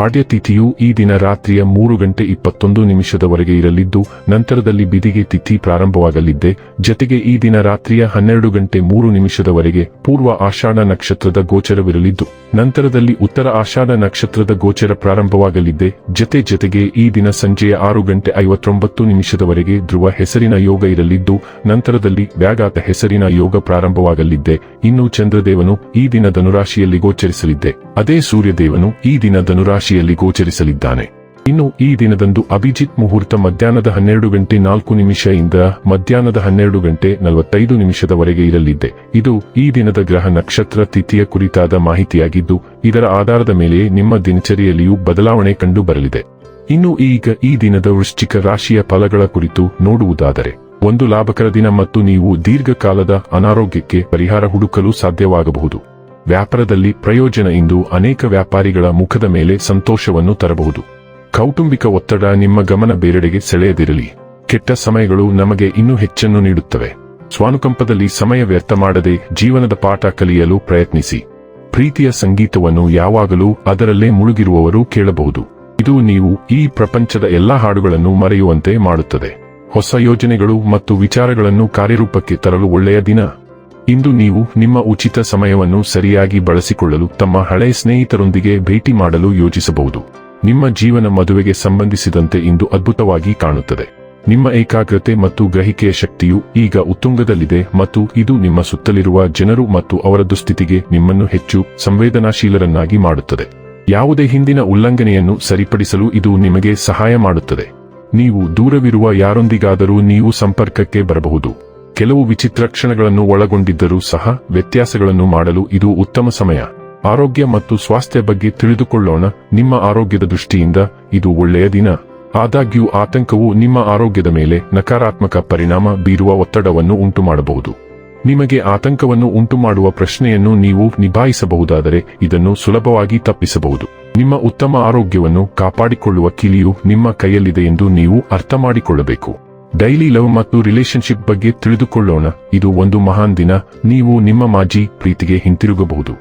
ಪಾಡ್ಯ ತಿಥಿಯು ಈ ದಿನ ರಾತ್ರಿಯ ಮೂರು ಗಂಟೆ ಇಪ್ಪತ್ತೊಂದು ನಿಮಿಷದವರೆಗೆ ಇರಲಿದ್ದು, ನಂತರದಲ್ಲಿ ಬಿದಿಗೆ ತಿಥಿ ಪ್ರಾರಂಭವಾಗಲಿದ್ದೆ. ಜತೆಗೆ ಈ ದಿನ ರಾತ್ರಿಯ ಹನ್ನೆರಡು ಗಂಟೆ ಮೂರು ನಿಮಿಷದವರೆಗೆ ಪೂರ್ವ ಆಷಾಢ ನಕ್ಷತ್ರದ ಗೋಚರವಿರಲಿದ್ದು, ನಂತರದಲ್ಲಿ ಉತ್ತರ ಆಷಾಢ ನಕ್ಷತ್ರದ ಗೋಚರ ಪ್ರಾರಂಭವಾಗಲಿದ್ದೆ. ಜತೆ ಜತೆಗೆ ಈ ದಿನ ಸಂಜೆಯ ಆರು ಗಂಟೆ ಐವತ್ತೊಂಬತ್ತು ನಿಮಿಷದವರೆಗೆ ಧ್ರುವ ಹೆಸರಿನ ಯೋಗ ಇರಲಿದ್ದು, ನಂತರದಲ್ಲಿ ವ್ಯಾಘಾತ ಹೆಸರಿನ ಯೋಗ ಪ್ರಾರಂಭವಾಗಲಿದ್ದೆ. ಇನ್ನು ಚಂದ್ರದೇವನು ಈ ದಿನ ಧನುರಾಶಿಯಲ್ಲಿ ಗೋಚರಿಸಲಿದ್ದೆ. ಅದೇ ಸೂರ್ಯದೇವನು ಈ ದಿನ ಧನುರಾಶಿಯಲ್ಲಿ ಗೋಚರಿಸಲಿದ್ದಾನೆ. ಇನ್ನು ಈ ದಿನದಂದು ಅಭಿಜಿತ್ ಮುಹೂರ್ತ ಮಧ್ಯಾಹ್ನದ ಹನ್ನೆರಡು ಗಂಟೆ ನಾಲ್ಕು ನಿಮಿಷದಿಂದ ಮಧ್ಯಾಹ್ನದ ಹನ್ನೆರಡು ಗಂಟೆ ನಲವತ್ತೈದು ನಿಮಿಷದವರೆಗೆ ಇರಲಿದ್ದೆ. ಇದು ಈ ದಿನದ ಗ್ರಹ ನಕ್ಷತ್ರ ತಿಥಿಯ ಕುರಿತಾದ ಮಾಹಿತಿಯಾಗಿದ್ದು, ಇದರ ಆಧಾರದ ಮೇಲೆ ನಿಮ್ಮ ದಿನಚರಿಯಲ್ಲಿಯೂ ಬದಲಾವಣೆ ಕಂಡು ಬರಲಿದೆ ಇನ್ನು ಈಗ ಈ ದಿನದ ವೃಶ್ಚಿಕ ರಾಶಿಯ ಫಲಗಳ ಕುರಿತು ನೋಡುವುದಾದರೆ, ಒಂದು ಲಾಭಕರ ದಿನ ಮತ್ತು ನೀವು ದೀರ್ಘಕಾಲದ ಅನಾರೋಗ್ಯಕ್ಕೆ ಪರಿಹಾರ ಹುಡುಕಲು ಸಾಧ್ಯವಾಗಬಹುದು. ವ್ಯಾಪಾರದಲ್ಲಿ ಪ್ರಯೋಜನ ಇಂದು ಅನೇಕ ವ್ಯಾಪಾರಿಗಳ ಮುಖದ ಮೇಲೆ ಸಂತೋಷವನ್ನು ತರಬಹುದು. ಕೌಟುಂಬಿಕ ಒತ್ತಡ ನಿಮ್ಮ ಗಮನ ಬೇರೆಡೆಗೆ ಸೆಳೆಯದಿರಲಿ. ಕೆಟ್ಟ ಸಮಯಗಳು ನಮಗೆ ಇನ್ನೂ ಹೆಚ್ಚನ್ನು ನೀಡುತ್ತವೆ. ಸ್ವಾನುಕಂಪದಲ್ಲಿ ಸಮಯ ವ್ಯರ್ಥ ಮಾಡದೆ ಜೀವನದ ಪಾಠ ಕಲಿಯಲು ಪ್ರಯತ್ನಿಸಿ. ಪ್ರೀತಿಯ ಸಂಗೀತವನ್ನು ಯಾವಾಗಲೂ ಅದರಲ್ಲೇ ಮುಳುಗಿರುವವರು ಕೇಳಬಹುದು. ಇದು ನೀವು ಈ ಪ್ರಪಂಚದ ಎಲ್ಲಾ ಹಾಡುಗಳನ್ನು ಮರೆಯುವಂತೆ ಮಾಡುತ್ತದೆ. ಹೊಸ ಯೋಜನೆಗಳು ಮತ್ತು ವಿಚಾರಗಳನ್ನು ಕಾರ್ಯರೂಪಕ್ಕೆ ತರಲು ಒಳ್ಳೆಯ ದಿನ. ಇಂದು ನೀವು ನಿಮ್ಮ ಉಚಿತ ಸಮಯವನ್ನು ಸರಿಯಾಗಿ ಬಳಸಿಕೊಳ್ಳಲು ತಮ್ಮ ಹಳೆಯ ಸ್ನೇಹಿತರೊಂದಿಗೆ ಭೇಟಿ ಮಾಡಲು ಯೋಜಿಸಬಹುದು. ನಿಮ್ಮ ಜೀವನ ಮದುವೆಗೆ ಸಂಬಂಧಿಸಿದಂತೆ ಇಂದು ಅದ್ಭುತವಾಗಿ ಕಾಣುತ್ತದೆ. ನಿಮ್ಮ ಏಕಾಗ್ರತೆ ಮತ್ತು ಗ್ರಹಿಕೆಯ ಶಕ್ತಿಯು ಈಗ ಉತ್ತುಂಗದಲ್ಲಿದೆ ಮತ್ತು ಇದು ನಿಮ್ಮ ಸುತ್ತಲಿರುವ ಜನರು ಮತ್ತು ಅವರ ದುಸ್ಥಿತಿಗೆ ನಿಮ್ಮನ್ನು ಹೆಚ್ಚು ಸಂವೇದನಾಶೀಲರನ್ನಾಗಿ ಮಾಡುತ್ತದೆ. ಯಾವುದೇ ಹಿಂದಿನ ಉಲ್ಲಂಘನೆಯನ್ನು ಸರಿಪಡಿಸಲು ಇದು ನಿಮಗೆ ಸಹಾಯ ಮಾಡುತ್ತದೆ. ನೀವು ದೂರವಿರುವ ಯಾರೊಂದಿಗಾದರೂ ನೀವು ಸಂಪರ್ಕಕ್ಕೆ ಬರಬಹುದು. ಕೆಲವು ವಿಚಿತ್ರ ಕ್ಷಣಗಳನ್ನು ಒಳಗೊಂಡಿದ್ದರೂ ಸಹ ವ್ಯತ್ಯಾಸಗಳನ್ನು ಮಾಡಲು ಇದು ಉತ್ತಮ ಸಮಯ. ಆರೋಗ್ಯ ಮತ್ತು ಸ್ವಾಸ್ಥ್ಯ ಬಗ್ಗೆ ತಿಳಿದುಕೊಳ್ಳೋಣ. ನಿಮ್ಮ ಆರೋಗ್ಯದ ದೃಷ್ಟಿಯಿಂದ ಇದು ಒಳ್ಳೆಯ ದಿನ. ಆದಾಗ್ಯೂ ಆತಂಕವು ನಿಮ್ಮ ಆರೋಗ್ಯದ ಮೇಲೆ ನಕಾರಾತ್ಮಕ ಪರಿಣಾಮ ಬೀರುವ ಒತ್ತಡವನ್ನು ಉಂಟುಮಾಡಬಹುದು. ನಿಮಗೆ ಆತಂಕವನ್ನು ಉಂಟುಮಾಡುವ ಪ್ರಶ್ನೆಯನ್ನು ನೀವು ನಿಭಾಯಿಸಬಹುದಾದರೆ ಇದನ್ನು ಸುಲಭವಾಗಿ ತಪ್ಪಿಸಬಹುದು. ನಿಮ್ಮ ಉತ್ತಮ ಆರೋಗ್ಯವನ್ನು ಕಾಪಾಡಿಕೊಳ್ಳುವ ಕಿಲಿಯು ನಿಮ್ಮ ಕೈಯಲ್ಲಿದೆ ಎಂದು ನೀವು ಅರ್ಥ ಮಾಡಿಕೊಳ್ಳಬೇಕು ಡೈಲಿ ಲವ್ ಮತ್ತು ರಿಲೇಶನ್ಶಿಪ್ ಬಗ್ಗೆ ತಿಳಿದುಕೊಳ್ಳೋಣ. ಇದು ಒಂದು ಮಹಾನ್ ದಿನ. ನೀವು ನಿಮ್ಮ ಮಾಜಿ ಪ್ರೀತಿಗೆ ಹಿಂತಿರುಗಬಹುದು.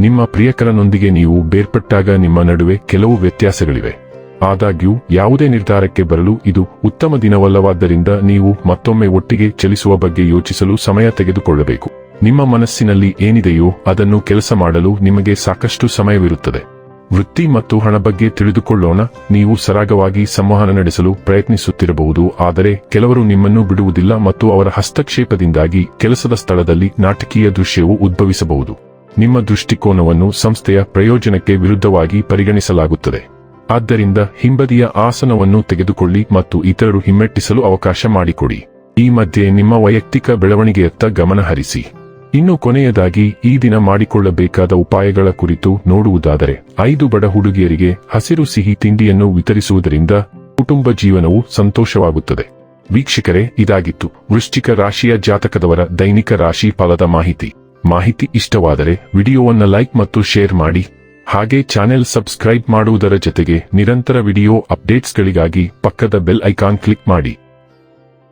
ನಿಮ್ಮ ಪ್ರಿಯಕರನೊಂದಿಗೆ ನೀವು ಬೇರ್ಪಟ್ಟಾಗ ನಿಮ್ಮ ನಡುವೆ ಕೆಲವು ವ್ಯತ್ಯಾಸಗಳಿವೆ. ಆದಾಗ್ಯೂ, ಯಾವುದೇ ನಿರ್ಧಾರಕ್ಕೆ ಬರಲು ಇದು ಉತ್ತಮ ದಿನವಲ್ಲವಾದ್ದರಿಂದ ನೀವು ಮತ್ತೊಮ್ಮೆ ಒಟ್ಟಿಗೆ ಚಲಿಸುವ ಬಗ್ಗೆ ಯೋಚಿಸಲು ಸಮಯ ತೆಗೆದುಕೊಳ್ಳಬೇಕು. ನಿಮ್ಮ ಮನಸ್ಸಿನಲ್ಲಿ ಏನಿದೆಯೋ ಅದನ್ನು ಕೆಲಸ ಮಾಡಲು ನಿಮಗೆ ಸಾಕಷ್ಟು ಸಮಯವಿರುತ್ತದೆ. ವೃತ್ತಿ ಮತ್ತು ಹಣ ಬಗ್ಗೆ ತಿಳಿದುಕೊಳ್ಳೋಣ. ನೀವು ಸರಾಗವಾಗಿ ಸಂವಹನ ನಡೆಸಲು ಪ್ರಯತ್ನಿಸುತ್ತಿರಬಹುದು, ಆದರೆ ಕೆಲವರು ನಿಮ್ಮನ್ನು ಬಿಡುವುದಿಲ್ಲ ಮತ್ತು ಅವರ ಹಸ್ತಕ್ಷೇಪದಿಂದಾಗಿ ಕೆಲಸದ ಸ್ಥಳದಲ್ಲಿ ನಾಟಕೀಯ ದೃಶ್ಯವು ಉದ್ಭವಿಸಬಹುದು. ನಿಮ್ಮ ದೃಷ್ಟಿಕೋನವನ್ನು ಸಂಸ್ಥೆಯ ಪ್ರಯೋಜನಕ್ಕೆ ವಿರುದ್ಧವಾಗಿ ಪರಿಗಣಿಸಲಾಗುತ್ತದೆ. ಆದ್ದರಿಂದ ಹಿಂಬದಿಯ ಆಸನವನ್ನು ತೆಗೆದುಕೊಳ್ಳಿ ಮತ್ತು ಇತರರು ಹಿಮ್ಮೆಟ್ಟಿಸಲು ಅವಕಾಶ ಮಾಡಿಕೊಡಿ. ಈ ಮಧ್ಯೆ ನಿಮ್ಮ ವೈಯಕ್ತಿಕ ಬೆಳವಣಿಗೆಯತ್ತ ಗಮನ ಹರಿಸಿ ಇನ್ನು ಕೊನೆಯದಾಗಿ ಈ ದಿನ ಮಾಡಿಕೊಳ್ಳಬೇಕಾದ ಉಪಾಯಗಳ ಕುರಿತು ನೋಡುವುದಾದರೆ, ಐದು ಬಡ ಹುಡುಗಿಯರಿಗೆ ಹಸಿರು ಸಿಹಿ ತಿಂಡಿಯನ್ನು ವಿತರಿಸುವುದರಿಂದ ಕುಟುಂಬ ಜೀವನವು ಸಂತೋಷವಾಗುತ್ತದೆ. ವೀಕ್ಷಕರೇ, ಇದಾಗಿತ್ತು ವೃಶ್ಚಿಕ ರಾಶಿಯ ಜಾತಕದವರ ದೈನಿಕ ರಾಶಿ ಫಲದ ಮಾಹಿತಿ. ಮಾಹಿತಿ ಇಷ್ಟವಾದರೆ ವಿಡಿಯೋವನ್ನ ಲೈಕ್ ಮತ್ತು ಶೇರ್ ಮಾಡಿ. ಹಾಗೆ ಚಾನೆಲ್ ಸಬ್ಸ್ಕ್ರೈಬ್ ಮಾಡುವುದರ ಜೊತೆಗೆ ನಿರಂತರ ವಿಡಿಯೋ ಅಪ್ಡೇಟ್ಸ್ಗಳಿಗಾಗಿ ಪಕ್ಕದ ಬೆಲ್ ಐಕಾನ್ ಕ್ಲಿಕ್ ಮಾಡಿ.